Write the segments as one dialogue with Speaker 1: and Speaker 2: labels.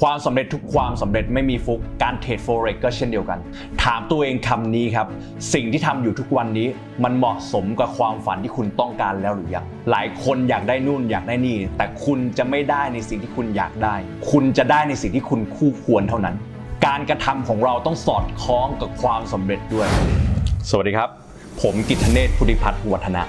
Speaker 1: ความสำเร็จทุกความสำเร็จไม่มีฟุก การเทรด forex ก็เช่นเดียวกัน ถามตัวเองคำนี้ครับ สิ่งที่ทำอยู่ทุกวันนี้มันเหมาะสมกับความฝันที่คุณต้องการแล้วหรือยัง หลายคนอยากได้นู่นอยากได้นี่ แต่คุณจะไม่ได้ในสิ่งที่คุณอยากได้ คุณจะได้ในสิ่งที่คุณคู่ควรเท่านั้น การกระทำของเราต้องสอดคล้องกับความสำเร็จด้วย สวัสดีครับ ผมกิตเนศพุทธิพัฒน์วัฒนะ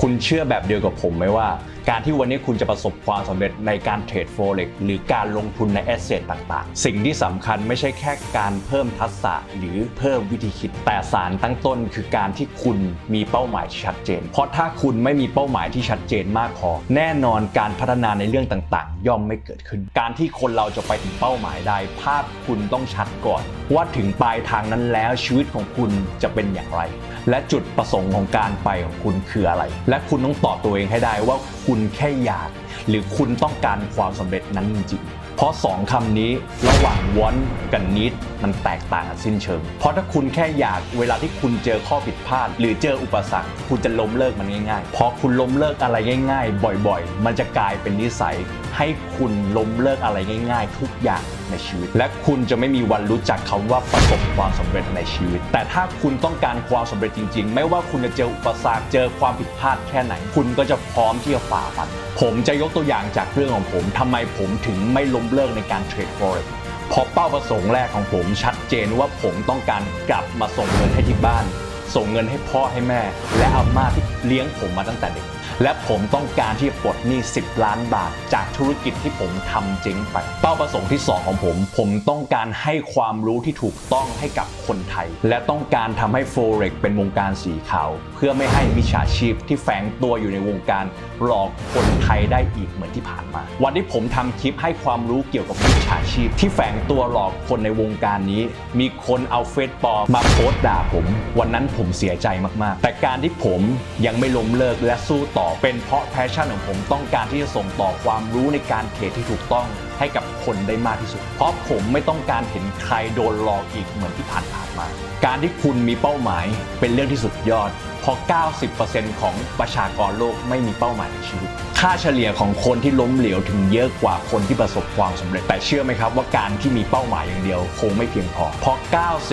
Speaker 1: คุณเชื่อแบบเดียวกับผมไหมว่า การที่วันนี้คุณจะประสบความสำเร็จในการเทรดโฟเร็กหรือการลงทุนในแอสเซทต่างๆ สิ่งที่สำคัญไม่ใช่แค่การเพิ่มทักษะหรือเพิ่มวิธีคิด แต่สารตั้งต้นคือการที่คุณมีเป้าหมายที่ชัดเจน เพราะถ้าคุณไม่มีเป้าหมายที่ชัดเจนมากพอ แน่นอนการพัฒนาในเรื่องต่างๆ ย่อมไม่เกิดขึ้น การที่คนเราจะไปถึงเป้าหมายได้ ภาพคุณต้องชัดก่อน ว่าถึงปลายทางนั้นแล้วชีวิตของคุณจะเป็นอย่างไร และจุดประสงค์ของการไปของคุณคืออะไร และคุณต้องตอบตัวเองให้ได้ว่าคุณณแค่อยาก หรือคุณต้องการความสำเร็จนั้นจริงเพราะสองคำนี้ระหว่างวอนกับนิดมันแตกต่างกันสิ้นเชิง เพราะถ้าคุณแค่อยากเวลาที่คุณเจอข้อผิดพลาด หรือเจออุปสรรค คุณจะล้มเลิกมันง่ายๆ พอคุณล้มเลิกอะไรง่าย ๆ บ่อย ๆ มันจะกลายเป็นนิสัย ให้คุณล้มเลิกอะไรง่าย ๆ ทุกอย่างในชีวิต และคุณจะไม่มีวันรู้จักคำว่าประสบความสำเร็จในชีวิต แต่ถ้าคุณต้องการความสำเร็จจริง ๆ ไม่ว่าคุณจะเจออุปสรรคเจอความผิดพลาดแค่ไหน คุณก็จะพร้อมที่จะฝ่าฟัน ผมจะยกตัวอย่างจากเรื่องของผมทำไมผมถึงไม่ล้มเลิกในการเทรด forex เพราะเป้าประสงค์แรกของผมชัดเจนว่าผมต้องการกลับมาส่งเงินให้ที่บ้าน ส่งเงินให้พ่อให้แม่ และอาม่าที่เลี้ยงผมมาตั้งแต่เด็ก และผมต้องการที่จะปลดหนี้ 10 ล้านบาท จากธุรกิจที่ผมทำเจ๊งไป เป้าประสงค์ที่ 2 ของผม ผมต้องการให้ความรู้ที่ถูกต้องให้กับคนไทย และต้องการทำให้ Forex เป็นวงการสีขาว เพื่อไม่ให้มิจฉาชีพที่แฝงตัวอยู่ในวงการหลอกคนไทยได้อีกเหมือนที่ผ่านมา วันที่ผมทำคลิปให้ความรู้เกี่ยวกับมิจฉาชีพ ที่แฝงตัวหลอกคนในวงการนี้ มีคนเอาเฟซปลอมมาโพสต์ด่าผม วันนั้นผมเสียใจมากๆ แต่การที่ผมยังไม่ล้มเลิกและสู้ต่อ เป็นเพราะแพชชั่นของผมต้องการที่จะส่งต่อความรู้ในการเทรดที่ถูกต้องให้กับคนได้มากที่สุด เพราะผมไม่ต้องการเห็นใครโดนหลอกอีกเหมือนที่ผ่านๆมา การที่คุณมีเป้าหมายเป็นเรื่องที่สุดยอด เพราะ 90%ของประชากรโลกไม่มีเป้าหมายในชีวิต ค่าเฉลี่ยของคนที่ล้มเหลวถึงเยอะกว่าคนที่ประสบความสำเร็จ แต่เชื่อไหมครับว่าการที่มีเป้าหมายอย่างเดียว คงไม่เพียงพอ เพราะ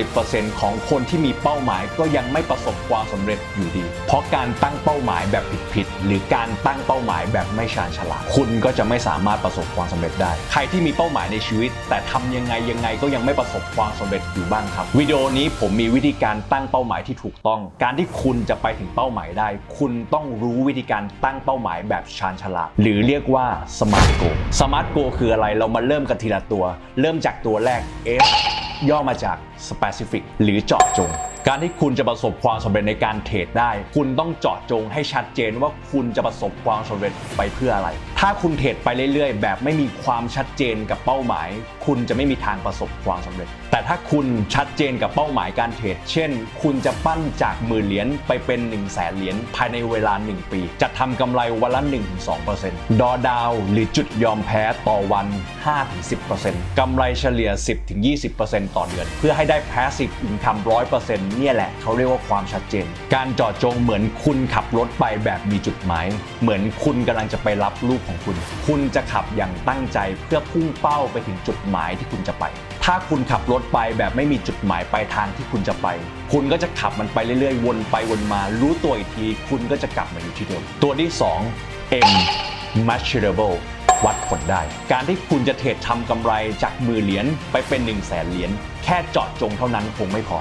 Speaker 1: 90%ของคนที่มีเป้าหมายก็ยังไม่ประสบความสำเร็จอยู่ดี เพราะการตั้งเป้าหมายแบบผิดๆหรือการตั้งเป้าหมายแบบไม่ชาญฉลาด คุณก็จะไม่สามารถประสบความสำเร็จได้ ใครที่มีเป้าหมายในชีวิต แต่ทำยังไงยังไงก็ยังไม่ประสบความสำเร็จอยู่บ้างครับ วิดีโอนี้ผมมีวิธีการตั้งเป้าหมายที่ถูกต้อง การที่คุณจะไปถึงเป้าหมายได้ คุณต้องรู้วิธีการตั้งเป้าหมายแบบชาญฉลาด หรือเรียกว่า smart goal smart goal คืออะไรเรามาเริ่มกันทีละตัว เริ่มจากตัวแรก F ย่อมาจาก specific หรือเจาะจง การที่คุณจะประสบความสำเร็จในการเทรดได้ คุณต้องเจาะจงให้ชัดเจนว่าคุณจะประสบความสำเร็จไปเพื่ออะไร ถ้าคุณเทรดไปเรื่อยๆ แบบไม่มีความชัดเจนกับเป้าหมาย คุณจะไม่มีทางประสบความสำเร็จ แต่ถ้าคุณชัดเจนกับเป้าหมายการเทรด เช่น คุณจะปั้นจากหมื่นเหรียญไปเป็น1นึ่งแสนเหรียญภายในเวลา 1 ปี จะทำกำไรวันละ 1-2%ดอดาวหรือจุดยอมแพ้ต่อวัน 5-10%กำไรเฉลี่ย 10-20%ต่อเดือน เพื่อให้ได้ passive income 100%เนี่ยแหละเขาเรียกว่าความชัดเจน การจาะจงเหมือนคุณขับรถไปแบบมีจุดหมาย เหมือนคุณกำลังจะไปรับลูกของคุณ คุณจะขับอย่างตั้งใจเพื่อพุ่งเป้าไปถึงจุดหมายที่คุณจะไป ถ้าคุณขับรถไปแบบไม่มีจุดหมายปลายทางที่คุณจะไป คุณก็จะขับมันไปเรื่อยๆ วนไปวนมา รู้ตัวอีกที คุณก็จะกลับมาอยู่ที่เดิม ตัวที่ 2 M measurable วัดผลได้ การที่คุณจะเทรดทำกำไรจากมือเหรียญไปเป็น1นึ่งแสนเหรียญแค่เจาะจงเท่านั้นคงไม่พอ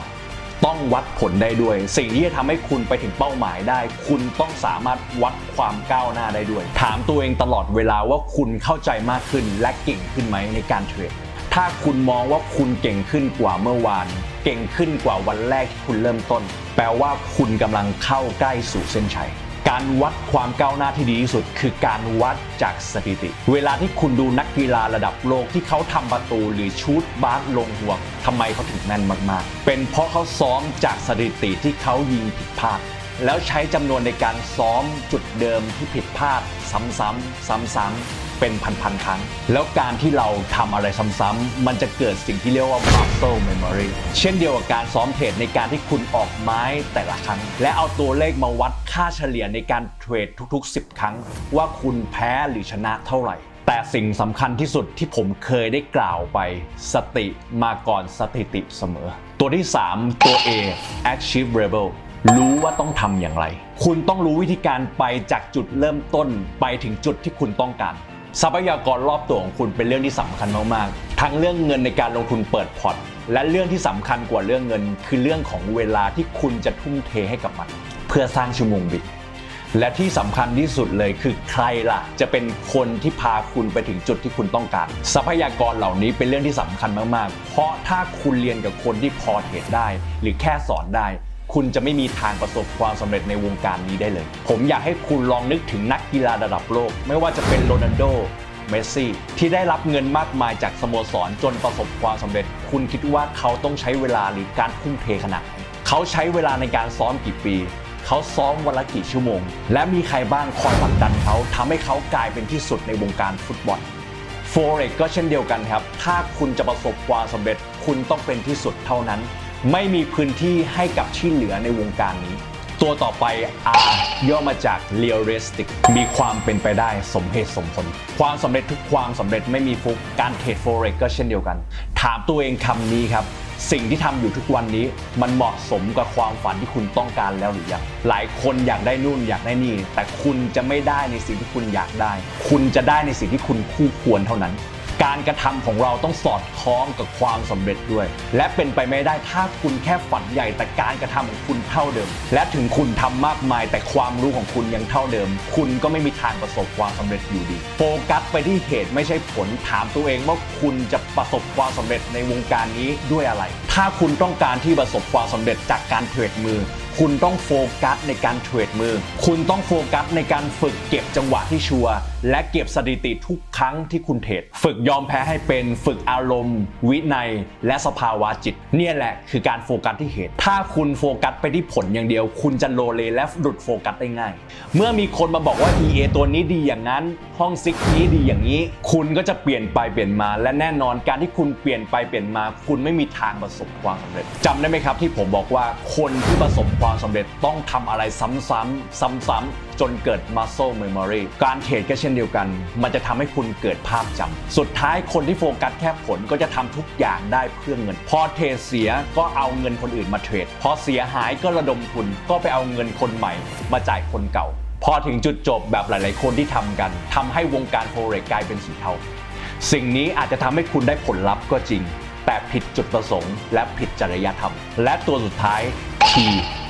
Speaker 1: ต้องวัดผลได้ด้วย สิ่งที่จะทำให้คุณไปถึงเป้าหมายได้ คุณต้องสามารถวัดความก้าวหน้าได้ด้วย ถามตัวเองตลอดเวลาว่าคุณเข้าใจมากขึ้นและเก่งขึ้นไหมในการเทรดถ้าคุณมองว่าคุณเก่งขึ้นกว่าเมื่อวาน เก่งขึ้นกว่าวันแรกที่คุณเริ่มต้น แปลว่าคุณกำลังเข้าใกล้สู่เส้นชัย การวัดความก้าวหน้าที่ดีที่สุด คือการวัดจากสถิติ เวลาที่คุณดูนักกีฬาระดับโลกที่เขาทำประตูหรือชูดบาสลงห่วงทำไมเขาถึงแม่นมากๆ เป็นเพราะเขาซ้อมจากสถิติที่เขายิงผิดพลาด แล้วใช้จำนวนในการซ้อมจุดเดิมที่ผิดพลาด ซ้ำๆซ้ำๆเป็นพันๆครั้ง แล้วการที่เราทำอะไรซ้ำๆมันจะเกิดสิ่งที่เรียกว่า muscle memory เช่นเดียวกับการซ้อมเทรดในการที่คุณออกไม้แต่ละครั้ง และเอาตัวเลขมาวัดค่าเฉลี่ยในการเทรดทุก ๆ 10 ครั้ง ว่าคุณแพ้หรือชนะเท่าไหร่ แต่สิ่งสำคัญที่สุดที่ผมเคยได้กล่าวไป สติมาก่อนสถิติเสมอ ตัวที่ 3 ตัว A achievable รู้ว่าต้องทำอย่างไร คุณต้องรู้วิธีการไปจากจุดเริ่มต้นไปถึงจุดที่คุณต้องการ ทรัพยากรรอบตัวของคุณเป็นเรื่องที่สำคัญมากๆ ทั้งเรื่องเงินในการลงทุนเปิดพอร์ตและเรื่องที่สำคัญกว่าเรื่องเงิน คือเรื่องของเวลาที่คุณจะทุ่มเทให้กับมัน เพื่อสร้างชั่วโมงบิตและที่สำคัญที่สุดเลยคือใครล่ะ จะเป็นคนที่พาคุณไปถึงจุดที่คุณต้องการ ทรัพยากรเหล่านี้เป็นเรื่องที่สำคัญมากๆ เพราะถ้าคุณเรียนกับคนที่พอเทรดได้ หรือแค่สอนได้ คุณจะไม่มีทางประสบความสำเร็จในวงการนี้ได้เลย ผมอยากให้คุณลองนึกถึงนักกีฬาระดับโลก ไม่ว่าจะเป็นโรนัลโดเมสซี่ที่ได้รับเงินมากมายจากสโมสรจนประสบความสำเร็จ คุณคิดว่าเขาต้องใช้เวลาหรือการทุ่มเทขนาดไหนเขาใช้เวลาในการซ้อมกี่ปี เขาซ้อมวันละกี่ชั่วโมง และมีใครบ้างคอยผลักดันเขาทำให้เขากลายเป็นที่สุดในวงการฟุตบอล Forex ก็เช่นเดียวกันครับ ถ้าคุณจะประสบความสำเร็จ คุณต้องเป็นที่สุดเท่านั้น ไม่มีพื้นที่ให้กับที่เหลือในวงการนี้ ตัวต่อไป R ย่อมาจาก realistic มีความเป็นไปได้สมเหตุสมผล ความสำเร็จทุกความสำเร็จไม่มีฟุกการเทรด Forex ก็เช่นเดียวกัน ถามตัวเองคำนี้ครับสิ่งที่ทำอยู่ทุกวันนี้มันเหมาะสมกับความฝันที่คุณต้องการแล้วหรือยัง หลายคนอยากได้นู่นอยากได้นี่ แต่คุณจะไม่ได้ในสิ่งที่คุณอยากได้ คุณจะได้ในสิ่งที่คุณคู่ควรเท่านั้น การกระทำของเราต้องสอดคล้องกับความสำเร็จด้วย และเป็นไปไม่ได้ถ้าคุณแค่ฝันใหญ่แต่การกระทำของคุณเท่าเดิม และถึงคุณทำมากมายแต่ความรู้ของคุณยังเท่าเดิม คุณก็ไม่มีทางประสบความสำเร็จอยู่ดี โฟกัสไปที่เหตุไม่ใช่ผลถามตัวเองว่าคุณจะประสบความสำเร็จในวงการนี้ด้วยอะไร ถ้าคุณต้องการที่ประสบความสำเร็จจากการเทรดมือ คุณต้องโฟกัสในการเทรดมือ คุณต้องโฟกัสในการฝึกเก็บจังหวะที่ชัวร์และเก็บสถิติทุกครั้งที่คุณเทรดฝึกยอมแพ้ให้เป็นฝึกอารมณ์ วินัย และสภาวะจิต เนี่ยแหละคือการโฟกัสที่เหตุ ถ้าคุณโฟกัสไปที่ผลอย่างเดียว คุณจะโลเลและหลุดโฟกัสได้ง่าย เมื่อมีคนมาบอกว่า EA ตัวนี้ดีอย่างนั้น ห้องซิกนี้ดีอย่างนี้ คุณก็จะเปลี่ยนไปเปลี่ยนมา และแน่นอนการที่คุณเปลี่ยนไปเปลี่ยนมา คุณไม่มีทางประสบความสำเร็จจำได้ไหมครับที่ผมบอกว่าคนที่ประสบความสำเร็จต้องทำอะไรซ้ำๆซ้ำๆจนเกิด muscle memory การเทรดก็เช่นเดียวกัน มันจะทำให้คุณเกิดภาพจำสุดท้ายคนที่โฟกัสแค่ผลก็จะทำทุกอย่างได้เพื่อเงิน พอเทรดเสียก็เอาเงินคนอื่นมาเทรด พอเสียหายก็ระดมทุนก็ไปเอาเงินคนใหม่ มาจ่ายคนเก่า พอถึงจุดจบแบบหลาย ๆ คนที่ทำกันทำให้วงการโฟเร็กกลายเป็นสีเทาสิ่งนี้อาจจะทำให้คุณได้ผลลัพธ์ก็จริง แต่ผิดจุดประสงค์ และผิดจริยธรรม และตัวสุดท้าย T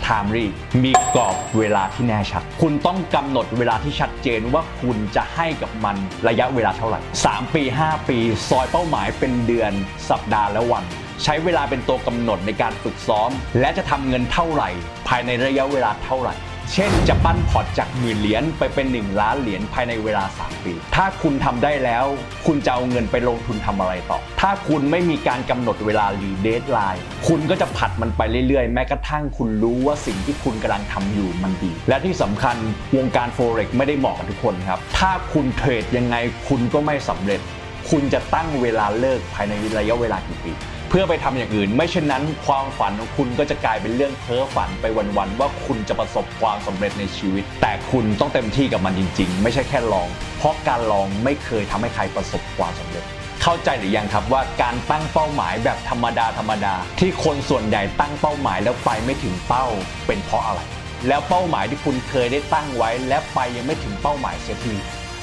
Speaker 1: timely มีกรอบเวลาที่แน่ชัด คุณต้องกำหนดเวลาที่ชัดเจนว่าคุณจะให้กับมันระยะเวลาเท่าไหร่ 3 ปี 5 ปี ซอยเป้าหมายเป็นเดือน สัปดาห์และวัน ใช้เวลาเป็นตัวกำหนดในการฝึกซ้อม และจะทำเงินเท่าไหร่ ภายในระยะเวลาเท่าไหร่ เช่นจะปั้นพอร์ตจากหมื่นเหรียญไปเป็น 1 ล้านเหรียญภายในเวลา 3 ปี ถ้าคุณทำได้แล้ว คุณจะเอาเงินไปลงทุนทำอะไรต่อ ถ้าคุณไม่มีการกำหนดเวลาหรือเดทไลน์ คุณก็จะผัดมันไปเรื่อยๆ แม้กระทั่งคุณรู้ว่าสิ่งที่คุณกำลังทำอยู่มันดี และที่สำคัญวงการ Forex ไม่ได้เหมาะกับทุกคนครับ ถ้าคุณเทรดยังไงคุณก็ไม่สำเร็จ คุณจะตั้งเวลาเลิกภายในระยะเวลากี่ปี เพื่อไปทำอย่างอื่น ไม่เช่นนั้นความฝันของคุณก็จะกลายเป็นเรื่องเพ้อฝันไปวันๆว่าคุณจะประสบความสำเร็จในชีวิต แต่คุณต้องเต็มที่กับมันจริง ๆ ไม่ใช่แค่ลอง เพราะการลองไม่เคยทำให้ใครประสบความสำเร็จเข้าใจหรือยังครับว่าการตั้งเป้าหมายแบบธรรมดาธรรมดา ที่คนส่วนใหญ่ตั้งเป้าหมายแล้วไปไม่ถึงเป้าเป็นเพราะอะไร แล้วเป้าหมายที่คุณเคยได้ตั้งไว้ และไปยังไม่ถึงเป้าหมายเสียที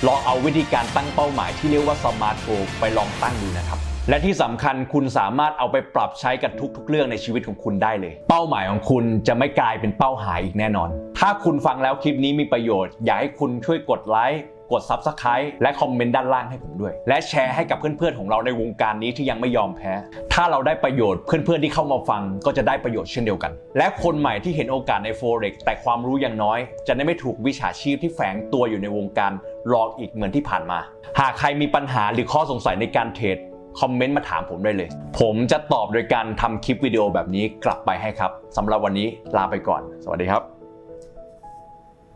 Speaker 1: ลองเอาวิธีการตั้งเป้าหมายที่เรียกว่าสมาร์ทโกไปลองตั้งดูนะครับ และที่สำคัญคุณสามารถเอาไปปรับใช้กับทุก ๆ เรื่องในชีวิตของคุณได้เลย เป้าหมายของคุณจะไม่กลายเป็นเป้าหายอีกแน่นอน ถ้าคุณฟังแล้วคลิปนี้มีประโยชน์ อยากให้คุณช่วยกดไลค์กด Subscribe และคอมเมนต์ด้านล่างให้ผมด้วย และแชร์ให้กับเพื่อนๆของเราในวงการนี้ที่ยังไม่ยอมแพ้ ถ้าเราได้ประโยชน์เพื่อนๆที่เข้ามาฟังก็จะได้ประโยชน์เช่นเดียวกัน และคนใหม่ที่เห็นโอกาสใน Forex แต่ความรู้ยังน้อย จะได้ไม่ถูกวิชาชีพที่แฝงตัวอยู่ในวงการหลอกอีกเหมือนที่ผ่านมา หากใครมีปัญหาหรือข้อสงสัยในการเทรด คอมเมนต์มาถามผมได้เลย ผมจะตอบโดยการทำคลิปวิดีโอแบบนี้กลับไปให้ครับสำหรับวันนี้ลาไปก่อน สวัสดีครับ